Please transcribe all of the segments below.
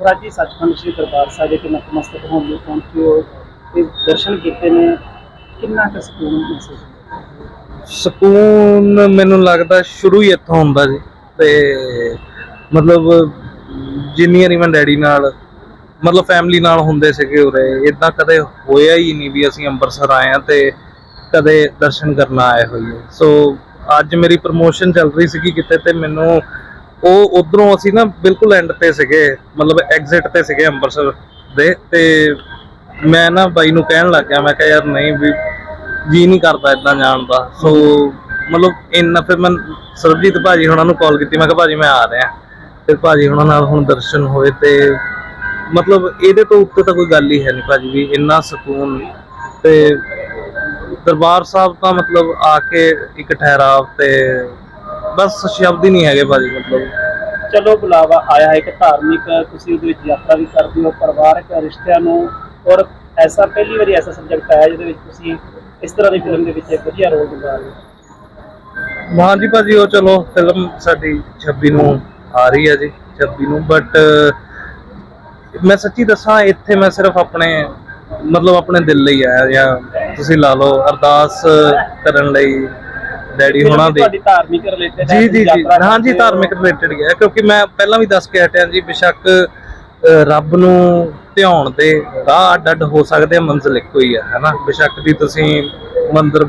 ਔਰ ਸੱਚਖੰਡ ਸ੍ਰੀ ਦਰਬਾਰ ਸਾਹਿਬ ਦੇ ਨਤਮਸਤਕ ਹੋਣ ਲਈ ਪਹੁੰਚੇ ਹੋ ਤੇ ਦਰਸ਼ਨ ਕੀਤੇ ਨੇ ਕਿੰਨਾ ਕੁ ਸਕੂਨ ਮਹਿਸੂਸ ਹੋਇਆ? ਸਕੂਨ ਮੈਨੂੰ ਲੱਗਦਾ ਸ਼ੁਰੂ ਹੀ ਇੱਥੋਂ ਹੁੰਦਾ ਜੀ ਤੇ ਮਤਲਬ ਜਿੰਨੀ ਵਾਰੀ ਮੈਂ ਡੈਡੀ ਨਾਲ, ਮਤਲਬ ਫੈਮਿਲੀ ਨਾਲ ਹੁੰਦੇ ਸੀਗੇ ਉਰੇ ਇਦਾਂ ਕਦੇ ਹੋਇਆ ਹੀ ਨਹੀਂ ਵੀ ਅਸੀਂ ਅੰਮ੍ਰਿਤਸਰ ਆਏ ਆ ਤੇ ਕਦੇ ਦਰਸ਼ਨ ਕਰਨ ਆਏ ਹੋਈਏ ਸੋ ਅੱਜ ਮੇਰੀ ਪ੍ਰਮੋਸ਼ਨ ਚੱਲ ਰਹੀ ਸੀਗੀ ਕਿਤੇ ਤੇ ਮੈਨੂੰ ਉਹ ਉਧਰੋਂ ਅਸੀਂ ਨਾ ਬਿਲਕੁਲ ਐਂਡ ਤੇ ਸੀਗੇ, ਮਤਲਬ ਐਗਜ਼ਿਟ ਤੇ ਸੀਗੇ ਅੰਮ੍ਰਿਤਸਰ ਦੇ ਤੇ ਮੈਂ ਨਾ ਬਾਈ ਨੂੰ ਕਹਿਣ ਲੱਗ ਗਿਆ, ਮੈਂ ਕਿਹਾ ਯਾਰ ਨਹੀਂ ਵੀ ਜੀ ਨਹੀਂ ਕਰਦਾ ਇਦਾਂ ਜਾਣ ਦਾ। ਸੋ ਮਤਲਬ ਇੰਨਾ ਫਿਰ ਮੈਂ ਸਰਬਜੀਤ ਭਾਜੀ ਹੁਣਾਂ ਨੂੰ ਕਾਲ ਕੀਤੀ, ਮੈਂ ਕਿਹਾ ਭਾਜੀ ਮੈਂ ਆ ਰਿਹਾ। ਤੇ ਭਾਜੀ ਹੁਣਾਂ ਨਾਲ ਹੁਣ ਦਰਸ਼ਨ ਹੋਏ ਤੇ ਮਤਲਬ ਇਹਦੇ ਤੋਂ ਉੱਤੇ ਤਾਂ ਕੋਈ ਗੱਲ ਹੀ ਹੈ ਨਹੀਂ ਭਾਜੀ ਵੀ ਇੰਨਾ ਸਕੂਨ। ਤੇ ਦਰਬਾਰ ਸਾਹਿਬ ਤਾਂ ਮਤਲਬ ਆ ਕੇ ਇੱਕ ਠਹਿਰਾਵ ਤੇ ਬਸ ਸ਼ਬਦ ਹੀ ਨਹੀਂ ਹੈਗੇ ਭਾਜੀ ਮਤਲਬ। ਚਲੋ ਬੁਲਾਵਾ ਆਇਆ ਹੈ ਇੱਕ ਧਾਰਮਿਕ ਤੁਸੀਂ ਉਹਦੇ ਵਿੱਚ ਯਾਤਰਾ ਵੀ ਕਰਦੇ ਹੋ ਪਰਿਵਾਰਕ ਰਿਸ਼ਤਿਆਂ ਨੂੰ। ਔਰ ਐਸਾ ਪਹਿਲੀ ਵਾਰੀ ਐਸਾ ਸਬਜੈਕਟ ਆਇਆ ਜਿਹਦੇ ਵਿੱਚ ਤੁਸੀਂ ਇਸ ਤਰ੍ਹਾਂ ਦੀ ਫਿਲਮ ਦੇ ਵਿੱਚ ਇੱਕ ਵਧੀਆ ਰੋਲ ਨਿਭਾ ਰਹੇ ਹੋ। ਹਾਂਜੀ ਭਾਜੀ ਉਹ ਚਲੋ ਫਿਲਮ ਸਾਡੀ 26 ਨੂੰ ਆ ਰਹੀ ਹੈ ਜੀ 26 ਨੂੰ ਬਟ ਮੈਂ ਸੱਚੀ ਦੱਸਾਂ ਇੱਥੇ ਮੈਂ ਸਿਰਫ ਆਪਣੇ ਮਤਲਬ ਆਪਣੇ ਦਿਲ ਲਈ ਆਇਆ ਜਾਂ ਤੁਸੀਂ ਲਾ ਲਓ ਅਰਦਾਸ ਕਰਨ ਲਈ ਡੈਡੀ ਹੋਣਾ ਦੀ। ਤੁਹਾਡੀ ਧਾਰਮਿਕ ਰਿਲੇਟਡ ਜੀ ਜੀ ਜੀ। ਹਾਂਜੀ ਧਾਰਮਿਕ ਰਿਲੇਟਡ ਗਿਆ ਕਿਉਂਕਿ ਮੈਂ ਪਹਿਲਾਂ ਵੀ ਦੱਸ ਕੇ ਹਟਿਆ ਜੀ ਬੇਸ਼ੱਕ ਰੱਬ ਨੂੰ ਧਿਆਉਣ ਦੇ ਰਾਹ ਅੱਡ ਹੋ ਸਕਦੇ ਮੰਜ਼ਿਲ ਇੱਕੋ ਹੀ ਆ ਹੈਨਾ? ਬੇਸ਼ੱਕ ਦੀ ਤੁਸੀਂ ਮੰਦਿਰ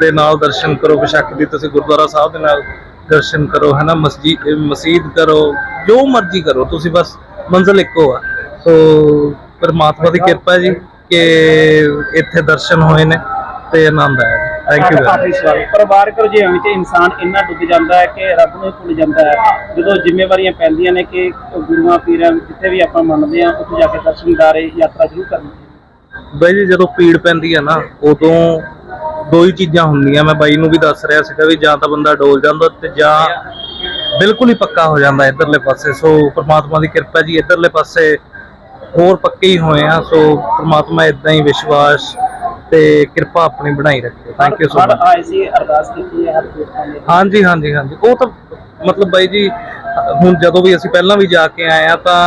ਦੇ ਨਾਲ ਦਰਸ਼ਨ ਕਰੋ ਬੇਸ਼ੱਕ ਦੀ ਤੁਸੀਂ ਗੁਰਦੁਆਰਾ ਸਾਹਿਬ ਦੇ ਨਾਲ ਦਰਸ਼ਨ ਕਰੋ ਹੈਨਾ? ਮਸਜਿਦ ਮਸਜਿਦ ਕਰੋ ਜੋ ਮਰਜ਼ੀ ਕਰੋ ਤੁਸੀਂ ਬਸ ਮੰਜ਼ਿਲ ਇੱਕੋ ਆ। ਸੋ ਪਰਮਾਤਮਾ ਦੀ ਕਿਰਪਾ ਹੈ ਜੀ ਕਿ ਇੱਥੇ ਦਰਸ਼ਨ ਹੋਏ ਨੇ ਤੇ ਆਨੰਦ ਆਇਆ। ਥੈਂਕ ਯੂ ਆਖਰੀ ਸਵਾਲ ਪਰਿਵਾਰਕ ਰੁਝੇਵਿਆਂ ਵਿੱਚ ਇਨਸਾਨ ਇੰਨਾ ਡੁੱਬ ਜਾਂਦਾ ਹੈ ਕਿ ਰੱਬ ਨੂੰ ਹੀ ਭੁੱਲ ਜਾਂਦਾ ਹੈ। ਜਦੋਂ ਜ਼ਿੰਮੇਵਾਰੀਆਂ ਪੈਂਦੀਆਂ ਨੇ ਕਿ ਗੁਰੂਆਂ ਪੀਰਾਂ ਜਿੱਥੇ ਵੀ ਆਪਾਂ ਮੰਨਦੇ ਆ ਉੱਥੇ ਜਾ ਕੇ ਦਰਸ਼ਨਦਾਰੇ ਯਾਤਰਾ ਜ਼ਰੂਰ ਕਰਨੀ ਬਾਈ ਜੀ ਜਦੋਂ ਪੀੜ ਪੈਂਦੀ ਆ ਨਾ ਉਦੋਂ ਦੋ ਹੀ ਚੀਜ਼ਾਂ ਹੁੰਦੀਆਂ। ਮੈਂ ਬਾਈ ਨੂੰ ਵੀ ਦੱਸ ਰਿਹਾ ਸੀਗਾ ਵੀ ਜਾਂ ਤਾਂ ਬੰਦਾ ਡੋਲ ਜਾਂਦਾ ਤੇ ਜਾਂ ਬਿਲਕੁਲ ਹੀ ਪੱਕਾ ਹੋ ਜਾਂਦਾ ਇਧਰਲੇ ਪਾਸੇ। ਸੋ ਪ੍ਰਮਾਤਮਾ ਦੀ ਕਿਰਪਾ ਜੀ ਇਧਰਲੇ ਪਾਸੇ ਹੋਰ ਪੱਕੇ ਹੀ ਹੋਏ ਆ ਸੋ ਪ੍ਰਮਾਤਮਾ ਇਦਾਂ ਹੀ ਵਿਸ਼ਵਾਸ ਤੇ ਕਿਰਪਾ ਆਪਣੀ ਬਣਾਈ ਰੱਖੇ ਥੈਂਕ ਯੂ ਸੋ ਮਚ ਆਏ ਸੀ ਅਰਦਾਸ ਕੀਤੀ ਹੈ ਹਰ ਦੇਵਤਾਂ ਨੇ ਹਾਂਜੀ ਹਾਂਜੀ ਹਾਂਜੀ। ਉਹ ਤਾਂ ਮਤਲਬ ਬਾਈ ਜੀ ਹੁਣ ਜਦੋਂ ਵੀ ਅਸੀਂ ਪਹਿਲਾਂ ਵੀ ਜਾ ਕੇ ਆਏ ਆ ਤਾਂ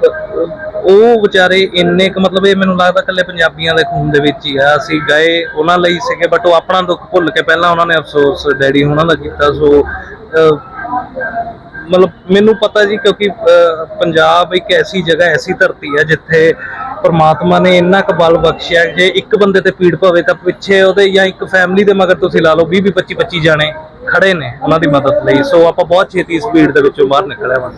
ਉਹ ਵਿਚਾਰੇ ਇੰਨੇ ਕੁ ਮਤਲਬ ਇਹ ਮੈਨੂੰ ਲੱਗਦਾ ਇਕੱਲੇ ਪੰਜਾਬੀਆਂ ਦੇ ਖੂਨ ਦੇ ਵਿੱਚ ਹੀ ਆ। ਅਸੀਂ ਗਏ ਉਹਨਾਂ ਲਈ ਸੀਗੇ ਬਟ ਉਹ ਆਪਣਾ ਦੁੱਖ ਭੁੱਲ ਕੇ ਪਹਿਲਾਂ ਉਹਨਾਂ ਨੇ ਅਫਸੋਸ ਡੈਡੀ ਉਹਨਾਂ ਦਾ ਕੀਤਾ। ਸੋ ਮਤਲਬ ਮੈਨੂੰ ਪਤਾ ਜੀ ਕਿਉਂਕਿ ਪੰਜਾਬ ਇੱਕ ਐਸੀ ਜਗ੍ਹਾ ਐਸੀ ਧਰਤੀ ਹੈ ਜਿੱਥੇ ਪਰਮਾਤਮਾ ਨੇ ਇੰਨਾ ਕੁ ਬਲ ਬਖਸ਼ਿਆ ਜੇ ਇੱਕ ਬੰਦੇ ਤੇ ਪੀੜ ਪਵੇ ਤਾਂ ਪਿੱਛੇ ਉਹਦੇ ਜਾਂ ਇੱਕ ਫੈਮਿਲੀ ਦੇ ਮਗਰ ਤੁਸੀਂ ਲਾ ਲਓ 20 25 25 ਜਾਣੇ ਖੜੇ ਨੇ ਉਹਨਾਂ ਦੀ ਮਦਦ ਲਈ। ਸੋ ਆਪਾਂ ਬਹੁਤ ਛੇਤੀ ਇਸ ਭੀੜ ਦੇ ਵਿੱਚੋਂ ਬਾਹਰ ਨਿਕਲਿਆ ਵਾਂ